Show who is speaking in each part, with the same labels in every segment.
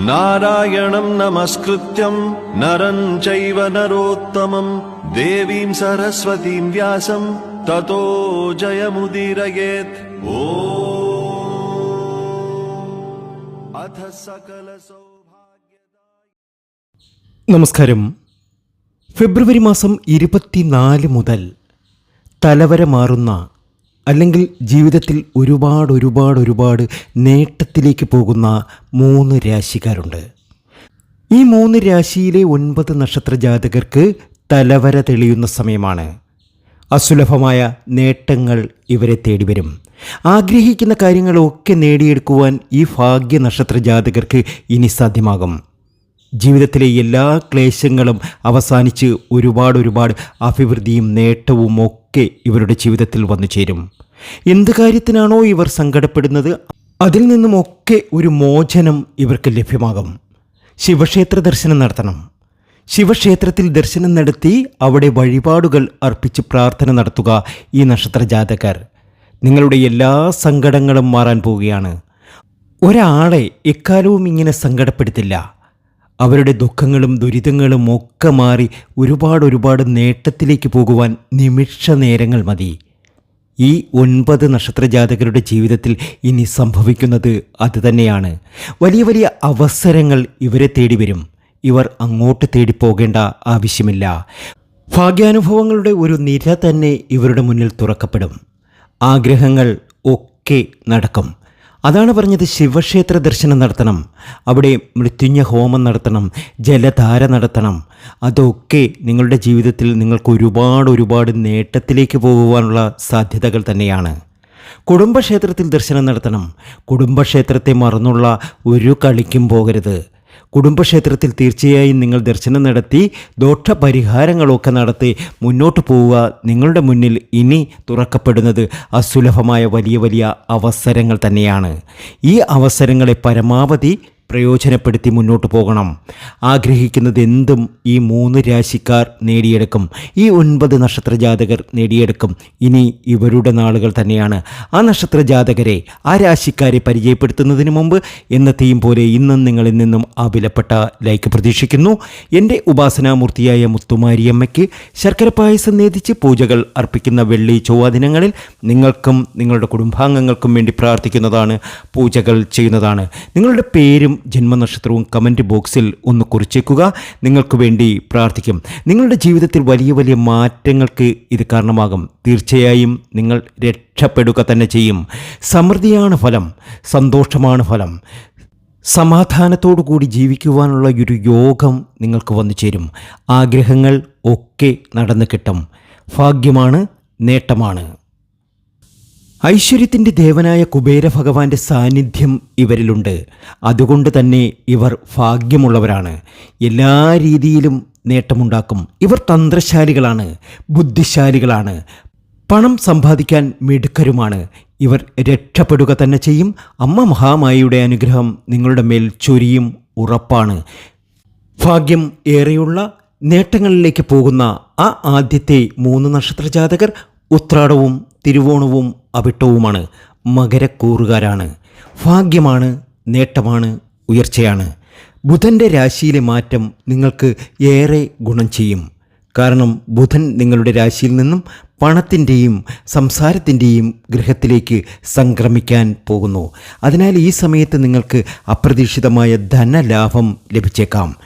Speaker 1: നാരായണം നമസ്കൃത്യം. നരം ചൈവ നരോത്തമം. ദേവീം സരസ്വതീം വ്യാസം. തതോ ജയമുദീരയേത്. ഓ. അഥ സകല
Speaker 2: നമസ്കാരം. ഫെബ്രുവരി മാസം ഇരുപത്തിനാല് മുതൽ തലവര മാറുന്ന അല്ലെങ്കിൽ ജീവിതത്തിൽ ഒരുപാട് ഒരുപാട് ഒരുപാട് നേട്ടത്തിലേക്ക് പോകുന്ന മൂന്ന് രാശിക്കാരുണ്ട്. ഈ മൂന്ന് രാശിയിലെ ഒൻപത് നക്ഷത്ര ജാതകർക്ക് തലവര തെളിയുന്ന സമയമാണ്. അസുലഭമായ നേട്ടങ്ങൾ ഇവരെ തേടി വരും. ആഗ്രഹിക്കുന്ന കാര്യങ്ങളൊക്കെ നേടിയെടുക്കുവാൻ ഈ ഭാഗ്യ നക്ഷത്ര ജാതകർക്ക് ഇനി സാധ്യമാകും. ജീവിതത്തിലെ എല്ലാ ക്ലേശങ്ങളും അവസാനിച്ച് ഒരുപാട് ഒരുപാട് അഭിവൃദ്ധിയും നേട്ടവും ഒക്കെ ഇവരുടെ ജീവിതത്തിൽ വന്നു ചേരും. എന്ത് കാര്യത്തിനാണോ ഇവർ സങ്കടപ്പെടുന്നത് അതിൽ നിന്നുമൊക്കെ ഒരു മോചനം ഇവർക്ക് ലഭ്യമാകും. ശിവക്ഷേത്ര ദർശനം നടത്തണം. ശിവക്ഷേത്രത്തിൽ ദർശനം നടത്തി അവിടെ വഴിപാടുകൾ അർപ്പിച്ച് പ്രാർത്ഥന നടത്തുക ഈ നക്ഷത്ര ജാതകർ നിങ്ങളുടെ എല്ലാ സങ്കടങ്ങളും മാറാൻ പോവുകയാണ്. ഒരാളെ എക്കാലവും ഇങ്ങനെ സങ്കടപ്പെടുത്തില്ല. അവരുടെ ദുഃഖങ്ങളും ദുരിതങ്ങളും ഒക്കെ മാറി ഒരുപാട് ഒരുപാട് നേട്ടത്തിലേക്ക് പോകുവാൻ നിമിഷ നേരങ്ങൾ മതി. ഈ ഒൻപത് നക്ഷത്ര ജാതകരുടെ ജീവിതത്തിൽ ഇനി സംഭവിക്കുന്നത് അതുതന്നെയാണ് വലിയ വലിയ അവസരങ്ങൾ ഇവരെ തേടി വരും. ഇവർ അങ്ങോട്ട് തേടി പോകേണ്ട ആവശ്യമില്ല. ഭാഗ്യാനുഭവങ്ങളുടെ ഒരു നിര തന്നെ ഇവരുടെ മുന്നിൽ തുറക്കപ്പെടും. ആഗ്രഹങ്ങൾ ഒക്കെ നടക്കും. അതാണ് പറഞ്ഞത് ശിവക്ഷേത്ര ദർശനം നടത്തണം. അവിടെ മൃത്യുഞ്ഞ ഹോമം നടത്തണം ജലധാര നടത്തണം. അതൊക്കെ നിങ്ങളുടെ ജീവിതത്തിൽ നിങ്ങൾക്ക് ഒരുപാട് ഒരുപാട് നേട്ടത്തിലേക്ക് പോകുവാനുള്ള സാധ്യതകൾ തന്നെയാണ്. കുടുംബക്ഷേത്രത്തിൽ ദർശനം നടത്തണം. കുടുംബക്ഷേത്രത്തെ മറന്നുള്ള ഒരു കളിക്കും പോകരുത്. കുടുംബക്ഷേത്രത്തിൽ തീർച്ചയായും നിങ്ങൾ ദർശനം നടത്തി ദോഷപരിഹാരങ്ങളൊക്കെ നടത്തി മുന്നോട്ട് പോവുക നിങ്ങളുടെ മുന്നിൽ ഇനി തുറക്കപ്പെടുന്നത് അസുലഭമായ വലിയ വലിയ അവസരങ്ങൾ തന്നെയാണ്. ഈ അവസരങ്ങളെ പരമാവധി പ്രയോജനപ്പെടുത്തി മുന്നോട്ട് പോകണം. ആഗ്രഹിക്കുന്നത് എന്തും ഈ മൂന്ന് രാശിക്കാർ നേടിയെടുക്കും. ഈ ഒൻപത് നക്ഷത്ര ജാതകർ നേടിയെടുക്കും. ഇനി ഇവരുടെ നാളുകൾ തന്നെയാണ്. ആ നക്ഷത്ര ജാതകരെ ആ രാശിക്കാരെ പരിചയപ്പെടുത്തുന്നതിന് മുമ്പ് എന്നത്തെയും പോലെ ഇന്നും നിങ്ങളിൽ നിന്നും ആ വിലപ്പെട്ട ലൈക്ക് പ്രതീക്ഷിക്കുന്നു. എന്റെ ഉപാസനാമൂർത്തിയായ മുത്തുമാരിയമ്മയ്ക്ക് ശർക്കര പായസം നേതിച്ച് പൂജകൾ അർപ്പിക്കുന്ന വെള്ളി ചൊവ്വ ദിനങ്ങളിൽ നിങ്ങൾക്കും നിങ്ങളുടെ കുടുംബാംഗങ്ങൾക്കും വേണ്ടി പ്രാർത്ഥിക്കുന്നതാണ് പൂജകൾ ചെയ്യുന്നതാണ്. നിങ്ങളുടെ പേരും ജന്മനക്ഷത്രവും കമന്റ് ബോക്സിൽ ഒന്ന് കുറിച്ചേക്കുക. നിങ്ങൾക്ക് വേണ്ടി പ്രാർത്ഥിക്കും. നിങ്ങളുടെ ജീവിതത്തിൽ വലിയ വലിയ മാറ്റങ്ങൾക്ക് ഇത് കാരണമാകും. തീർച്ചയായും നിങ്ങൾ രക്ഷപ്പെടുക തന്നെ ചെയ്യും. സമൃദ്ധിയാണ് ഫലം. സന്തോഷമാണ് ഫലം. സമാധാനത്തോടു കൂടി ജീവിക്കുവാനുള്ള ഒരു യോഗം നിങ്ങൾക്ക് വന്നു ചേരും. ആഗ്രഹങ്ങൾ ഒക്കെ നടന്നു കിട്ടും. ഭാഗ്യമാണ് നേട്ടമാണ്. ഐശ്വര്യത്തിന്റെ ദേവനായ കുബേര ഭഗവാന്റെ സാന്നിധ്യം ഇവരിലുണ്ട്. അതുകൊണ്ട് തന്നെ ഇവർ ഭാഗ്യമുള്ളവരാണ്. എല്ലാ രീതിയിലും നേട്ടമുണ്ടാക്കും. ഇവർ തന്ത്രശാലികളാണ് ബുദ്ധിശാലികളാണ്. പണം സമ്പാദിക്കാൻ മിടുക്കരുമാണ്. ഇവർ രക്ഷപ്പെടുക തന്നെ ചെയ്യും. അമ്മ മഹാമായിയുടെ അനുഗ്രഹം നിങ്ങളുടെ മേൽ ചൊരിയും ഉറപ്പാണ്. ഭാഗ്യം ഏറെയുള്ള നേട്ടങ്ങളിലേക്ക് പോകുന്ന ആ ആദ്യത്തെ മൂന്ന് നക്ഷത്ര ജാതകർ ഉത്രാടവും തിരുവോണവും അവിട്ടവുമാണ്. മകരക്കൂറുകാരാണ്. ഭാഗ്യമാണ് നേട്ടമാണ് ഉയർച്ചയാണ്. ബുധന്റെ രാശിയിലെ മാറ്റം നിങ്ങൾക്ക് ഏറെ ഗുണം ചെയ്യും. കാരണം ബുധൻ നിങ്ങളുടെ രാശിയിൽ നിന്നും പണത്തിന്റെയും സംസാരത്തിന്റെയും ഗൃഹത്തിലേക്ക് സംക്രമിക്കാൻ പോകുന്നു. അതിനാൽ ഈ സമയത്ത് നിങ്ങൾക്ക് അപ്രതീക്ഷിതമായ ധനലാഭം ലഭിച്ചേക്കാം.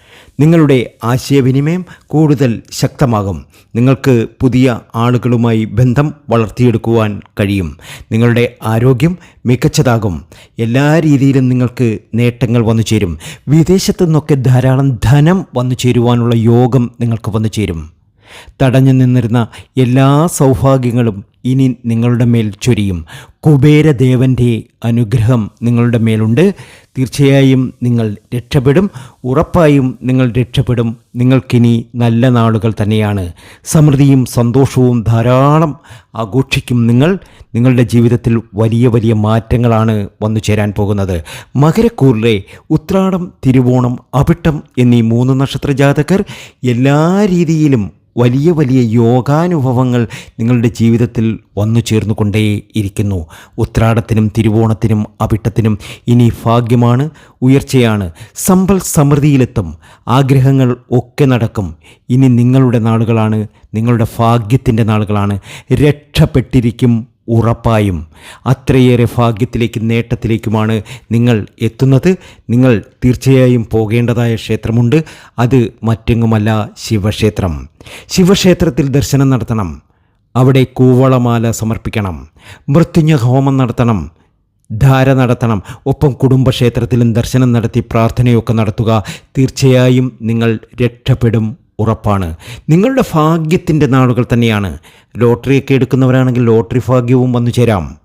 Speaker 2: നിങ്ങളുടെ ആശയവിനിമയം കൂടുതൽ ശക്തമാകും. നിങ്ങൾക്ക് പുതിയ ആളുകളുമായി ബന്ധം വളർത്തിയെടുക്കുവാൻ കഴിയും. നിങ്ങളുടെ ആരോഗ്യം മികച്ചതാകും. എല്ലാ രീതിയിലും നിങ്ങൾക്ക് നേട്ടങ്ങൾ വന്നു ചേരും. വിദേശത്തു നിന്നൊക്കെ ധാരാളം ധനം വന്നു ചേരുവാനുള്ള യോഗം നിങ്ങൾക്ക് വന്നു ചേരും. തടഞ്ഞു നിന്നിരുന്ന എല്ലാ സൗഭാഗ്യങ്ങളും ഇനി നിങ്ങളുടെ മേൽ ചൊരിയും. കുബേരദേവന്റെ അനുഗ്രഹം നിങ്ങളുടെ മേലുണ്ട്. തീർച്ചയായും നിങ്ങൾ രക്ഷപ്പെടും. ഉറപ്പായും നിങ്ങൾ രക്ഷപ്പെടും. നിങ്ങൾക്കിനി നല്ല നാളുകൾ തന്നെയാണ്. സമൃദ്ധിയും സന്തോഷവും ധാരാളം ആഘോഷിക്കും നിങ്ങൾ. നിങ്ങളുടെ ജീവിതത്തിൽ വലിയ വലിയ മാറ്റങ്ങളാണ് വന്നു ചേരാൻ പോകുന്നത്. മകരക്കൂറിലെ ഉത്രാടം തിരുവോണം അവിട്ടം എന്നീ മൂന്ന് നക്ഷത്ര ജാതകർ എല്ലാ രീതിയിലും വലിയ വലിയ യോഗാനുഭവങ്ങൾ നിങ്ങളുടെ ജീവിതത്തിൽ വന്നു ചേർന്നുകൊണ്ടേ ഇരിക്കുന്നു. ഉത്രാടത്തിനും തിരുവോണത്തിനും അവിട്ടത്തിനും ഇനി ഭാഗ്യമാണ് ഉയർച്ചയാണ്. സമ്പൽ സമൃദ്ധിയിലെത്തും. ആഗ്രഹങ്ങൾ ഒക്കെ നടക്കും. ഇനി നിങ്ങളുടെ നാളുകളാണ് നിങ്ങളുടെ ഭാഗ്യത്തിന്റെ നാളുകളാണ്. രക്ഷപ്പെട്ടിരിക്കും ഉറപ്പായും അത്രയേറെ ഭാഗ്യത്തിലേക്കും നേട്ടത്തിലേക്കുമാണ് നിങ്ങൾ എത്തുന്നത്. നിങ്ങൾ തീർച്ചയായും പോകേണ്ടതായ ക്ഷേത്രമുണ്ട്. അത് മറ്റെങ്ങുമല്ല ശിവക്ഷേത്രം. ശിവക്ഷേത്രത്തിൽ ദർശനം നടത്തണം. അവിടെ കൂവളമാല സമർപ്പിക്കണം. മൃത്യുഞ്ഞ ഹോമം നടത്തണം. ധാര നടത്തണം. ഒപ്പം കുടുംബക്ഷേത്രത്തിലും ദർശനം നടത്തി പ്രാർത്ഥനയൊക്കെ നടത്തുക. തീർച്ചയായും നിങ്ങൾ രക്ഷപ്പെടും. ഉറപ്പാണ്. നിങ്ങളുടെ ഭാഗ്യത്തിന്റെ നാളുകൾ തന്നെയാണ്. ലോട്ടറിയൊക്കെ എടുക്കുന്നവരാണെങ്കിൽ ലോട്ടറി ഭാഗ്യവും വന്നു ചേരാം.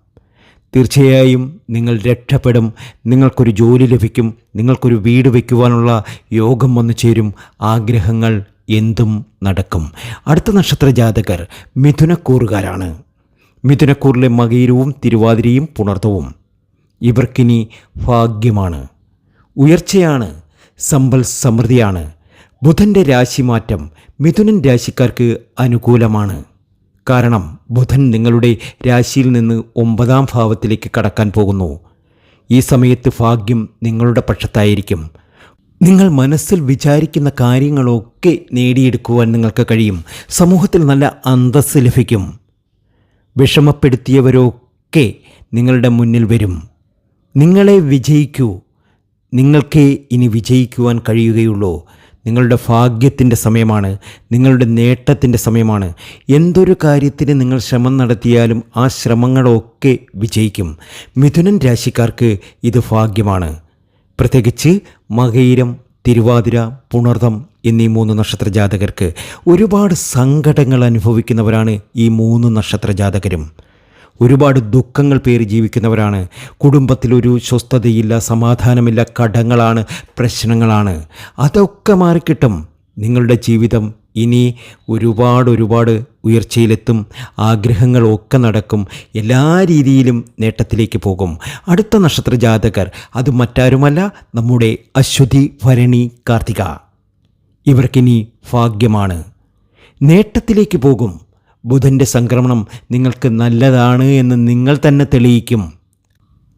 Speaker 2: തീർച്ചയായും നിങ്ങൾ രക്ഷപ്പെടും. നിങ്ങൾക്കൊരു ജോലി ലഭിക്കും. നിങ്ങൾക്കൊരു വീട് വയ്ക്കുവാനുള്ള യോഗം വന്നു ചേരും. ആഗ്രഹങ്ങൾ എന്തും നടക്കും. അടുത്ത നക്ഷത്ര ജാതകർ മിഥുനക്കൂറുകാരാണ്. മിഥുനക്കൂറിലെ മകീരവും തിരുവാതിരയും പുണർത്തവും. ഇവർക്കിനി ഭാഗ്യമാണ്. ഉയർച്ചയാണ്. സമ്പൽ സമൃദ്ധിയാണ്. ബുധന്റെ രാശിമാറ്റം മിഥുനൻ രാശിക്കാർക്ക് അനുകൂലമാണ്. കാരണം ബുധൻ നിങ്ങളുടെ രാശിയിൽ നിന്ന് ഒമ്പതാം ഭാവത്തിലേക്ക് കടക്കാൻ പോകുന്നു. ഈ സമയത്ത് ഭാഗ്യം നിങ്ങളുടെ പക്ഷത്തായിരിക്കും. നിങ്ങൾ മനസ്സിൽ വിചാരിക്കുന്ന കാര്യങ്ങളൊക്കെ നേടിയെടുക്കുവാൻ നിങ്ങൾക്ക് കഴിയും. സമൂഹത്തിൽ നല്ല അന്തസ്സ് ലഭിക്കും. വിഷമപ്പെടുത്തിയവരൊക്കെ നിങ്ങളുടെ മുന്നിൽ വരും. നിങ്ങളെ വിജയിക്കൂ. നിങ്ങൾക്കേ ഇനി വിജയിക്കുവാൻ കഴിയുകയുള്ളൂ. നിങ്ങളുടെ ഭാഗ്യത്തിന്റെ സമയമാണ് നിങ്ങളുടെ നേട്ടത്തിന്റെ സമയമാണ്. എന്തൊരു കാര്യത്തിന് നിങ്ങൾ ശ്രമം നടത്തിയാലും ആ ശ്രമങ്ങളൊക്കെ വിജയിക്കും. മിഥുനൻ രാശിക്കാർക്ക് ഇത് ഭാഗ്യമാണ്. പ്രത്യേകിച്ച് മകയിരം തിരുവാതിര പുണർതം എന്നീ മൂന്ന് നക്ഷത്ര ജാതകർക്ക് ഒരുപാട് സങ്കടങ്ങൾ അനുഭവിക്കുന്നവരാണ് ഈ മൂന്ന് നക്ഷത്ര ജാതകരും. ഒരുപാട് ദുഃഖങ്ങൾ പേറി ജീവിക്കുന്നവരാണ്. കുടുംബത്തിലൊരു സ്വസ്ഥതയില്ല സമാധാനമില്ല കടങ്ങളാണ് പ്രശ്നങ്ങളാണ്. അതൊക്കെ മാറിക്കിട്ടും. നിങ്ങളുടെ ജീവിതം ഇനി ഒരുപാട് ഒരുപാട് ഉയർച്ചയിലെത്തും. ആഗ്രഹങ്ങളൊക്കെ നടക്കും. എല്ലാ രീതിയിലും നേട്ടത്തിലേക്ക് പോകും. അടുത്ത നക്ഷത്ര ജാതകർ. അത് മറ്റാരുമല്ല നമ്മുടെ അശ്വതി ഭരണി കാർത്തിക. ഇവർക്കിനി ഭാഗ്യമാണ്. നേട്ടത്തിലേക്ക് പോകും. ബുധന്റെ സംക്രമണം നിങ്ങൾക്ക് നല്ലതാണ് എന്ന് നിങ്ങൾ തന്നെ തെളിയിക്കും.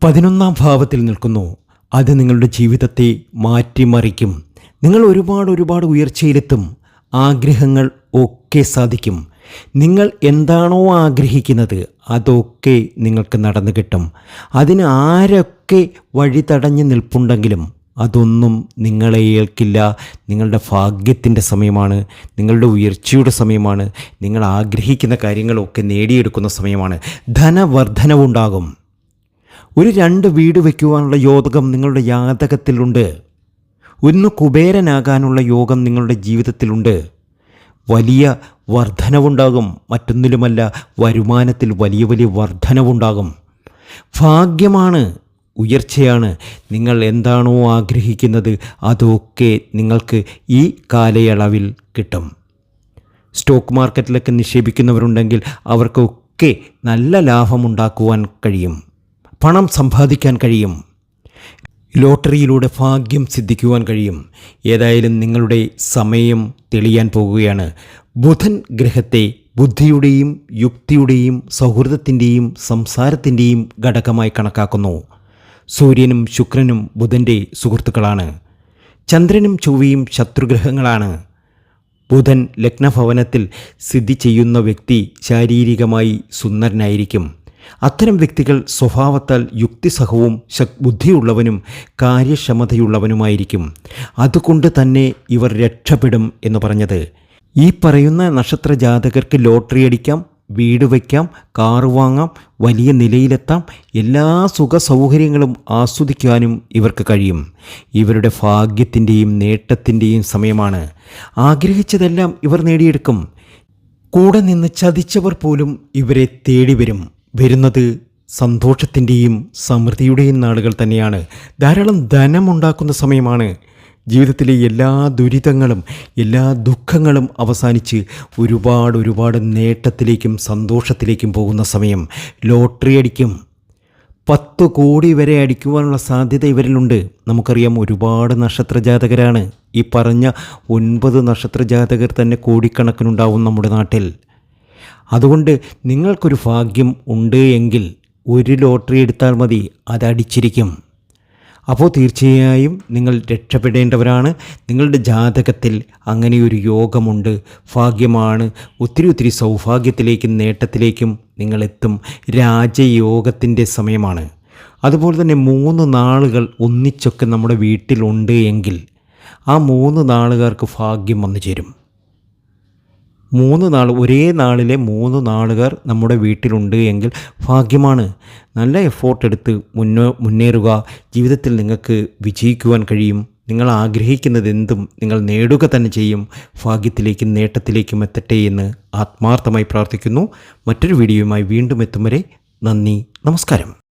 Speaker 2: പതിനൊന്നാം ഭാവത്തിൽ നിൽക്കുന്നു. അത് നിങ്ങളുടെ ജീവിതത്തെ മാറ്റിമറിക്കും. നിങ്ങൾ ഒരുപാട് ഒരുപാട് ഉയർച്ചയിലെത്തും. ആഗ്രഹങ്ങൾ ഒക്കെ സാധിക്കും. നിങ്ങൾ എന്താണോ ആഗ്രഹിക്കുന്നത് അതൊക്കെ നിങ്ങൾക്ക് നടന്നു കിട്ടും. അതിന് ആരൊക്കെ വഴി തടഞ്ഞു നിൽപ്പുണ്ടെങ്കിലും അതൊന്നും നിങ്ങളെ ഏൽക്കില്ല. നിങ്ങളുടെ ഭാഗ്യത്തിന്റെ സമയമാണ്. നിങ്ങളുടെ ഉയർച്ചയുടെ സമയമാണ്. നിങ്ങൾ ആഗ്രഹിക്കുന്ന കാര്യങ്ങളൊക്കെ നേടിയെടുക്കുന്ന സമയമാണ്. ധനവർദ്ധനവുണ്ടാകും. ഒരു രണ്ട് വീട് വയ്ക്കുവാനുള്ള യോഗം നിങ്ങളുടെ ജാതകത്തിലുണ്ട്. ഒന്ന് കുബേരനാകാനുള്ള യോഗം നിങ്ങളുടെ ജീവിതത്തിലുണ്ട്. വലിയ വർധനവുണ്ടാകും മറ്റൊന്നിലുമല്ല വരുമാനത്തിൽ വലിയ വലിയ വർധനവുണ്ടാകും ഭാഗ്യമാണ്. ഉയർച്ചയാണ്. നിങ്ങൾ എന്താണോ ആഗ്രഹിക്കുന്നത് അതൊക്കെ നിങ്ങൾക്ക് ഈ കാലയളവിൽ കിട്ടും. സ്റ്റോക്ക് മാർക്കറ്റിലൊക്കെ നിക്ഷേപിക്കുന്നവരുണ്ടെങ്കിൽ അവർക്കൊക്കെ നല്ല ലാഭമുണ്ടാക്കുവാൻ കഴിയും. പണം സമ്പാദിക്കാൻ കഴിയും. ലോട്ടറിയിലൂടെ ഭാഗ്യം സിദ്ധിക്കുവാൻ കഴിയും. ഏതായാലും നിങ്ങളുടെ സമയം തെളിയാൻ പോകുകയാണ്. ബുധൻ ഗ്രഹത്തെ ബുദ്ധിയുടെയും യുക്തിയുടെയും സൗഹൃദത്തിന്റെയും സംസാരത്തിന്റെയും ഘടകമായി കണക്കാക്കുന്നു. സൂര്യനും ശുക്രനും ബുധന്റെ സുഹൃത്തുക്കളാണ്. ചന്ദ്രനും ചൊവ്വയും ശത്രുഗ്രഹങ്ങളാണ്. ബുധൻ ലഗ്നഭവനത്തിൽ സ്ഥിതി ചെയ്യുന്ന വ്യക്തി ശാരീരികമായി സുന്ദരനായിരിക്കും. അത്തരം വ്യക്തികൾ സ്വഭാവത്താൽ യുക്തിസഹവും ബുദ്ധിയുള്ളവനും കാര്യക്ഷമതയുള്ളവനുമായിരിക്കും. അതുകൊണ്ട് തന്നെ ഇവർ രക്ഷപ്പെടും എന്ന് പറഞ്ഞത്. ഈ പറയുന്ന നക്ഷത്ര ജാതകർക്ക് ലോട്ടറി അടിക്കാം? വീട് വയ്ക്കാം കാറ് വാങ്ങാം വലിയ നിലയിലെത്താം എല്ലാ സുഖ സൗകര്യങ്ങളും ആസ്വദിക്കാനും ഇവർക്ക് കഴിയും. ഇവരുടെ ഭാഗ്യത്തിന്റെയും നേട്ടത്തിന്റെയും സമയമാണ്. ആഗ്രഹിച്ചതെല്ലാം ഇവർ നേടിയെടുക്കും. കൂടെ നിന്ന് ചതിച്ചവർ പോലും ഇവരെ തേടി വരും വരുന്നത് സന്തോഷത്തിന്റെയും സമൃദ്ധിയുടെയും നാളുകൾ തന്നെയാണ്. ധാരാളം ധനമുണ്ടാക്കുന്ന സമയമാണ്. ജീവിതത്തിലെ എല്ലാ ദുരിതങ്ങളും എല്ലാ ദുഃഖങ്ങളും അവസാനിച്ച് ഒരുപാട് ഒരുപാട് നേട്ടത്തിലേക്കും സന്തോഷത്തിലേക്കും പോകുന്ന സമയം. ലോട്ടറി അടിക്കും. പത്ത് കോടി വരെ അടിക്കുവാനുള്ള സാധ്യത ഇവരിലുണ്ട്. നമുക്കറിയാം ഒരുപാട് നക്ഷത്ര ജാതകരാണ് ഈ പറഞ്ഞ ഒൻപത് നക്ഷത്ര ജാതകർ തന്നെ കോടിക്കണക്കിനുണ്ടാവും നമ്മുടെ നാട്ടിൽ. അതുകൊണ്ട് നിങ്ങൾക്കൊരു ഭാഗ്യം ഉണ്ട് എങ്കിൽ ഒരു ലോട്ടറി എടുത്താൽ മതി അതടിച്ചിരിക്കും അപ്പോൾ തീർച്ചയായും നിങ്ങൾ രക്ഷപ്പെടേണ്ടവരാണ്. നിങ്ങളുടെ ജാതകത്തിൽ അങ്ങനെയൊരു യോഗമുണ്ട്. ഭാഗ്യമാണ്. ഒത്തിരി ഒത്തിരി സൗഭാഗ്യത്തിലേക്കും നേട്ടത്തിലേക്കും നിങ്ങളെത്തും. രാജയോഗത്തിന്റെ സമയമാണ്. അതുപോലെ തന്നെ മൂന്ന് നാളുകൾ ഒന്നിച്ചൊക്കെ നമ്മുടെ വീട്ടിലുണ്ട് എങ്കിൽ ആ മൂന്ന് നാളുകാർക്ക് ഭാഗ്യം വന്നു ചേരും മൂന്ന് നാൾ ഒരേ നാളിലെ മൂന്ന് നാളുകാർ നമ്മുടെ വീട്ടിലുണ്ട് എങ്കിൽ ഭാഗ്യമാണ്. നല്ല എഫോർട്ട് എടുത്ത് മുന്നോ മുന്നേറുക. ജീവിതത്തിൽ നിങ്ങൾക്ക് വിജയിക്കുവാൻ കഴിയും. നിങ്ങൾ ആഗ്രഹിക്കുന്നത് എന്തും നിങ്ങൾ നേടുക തന്നെ ചെയ്യും. ഭാഗ്യത്തിലേക്കും നേട്ടത്തിലേക്കും എത്തട്ടെ എന്ന് ആത്മാർത്ഥമായി പ്രാർത്ഥിക്കുന്നു. മറ്റൊരു വീഡിയോയുമായി വീണ്ടും എത്തും വരെ നന്ദി നമസ്കാരം.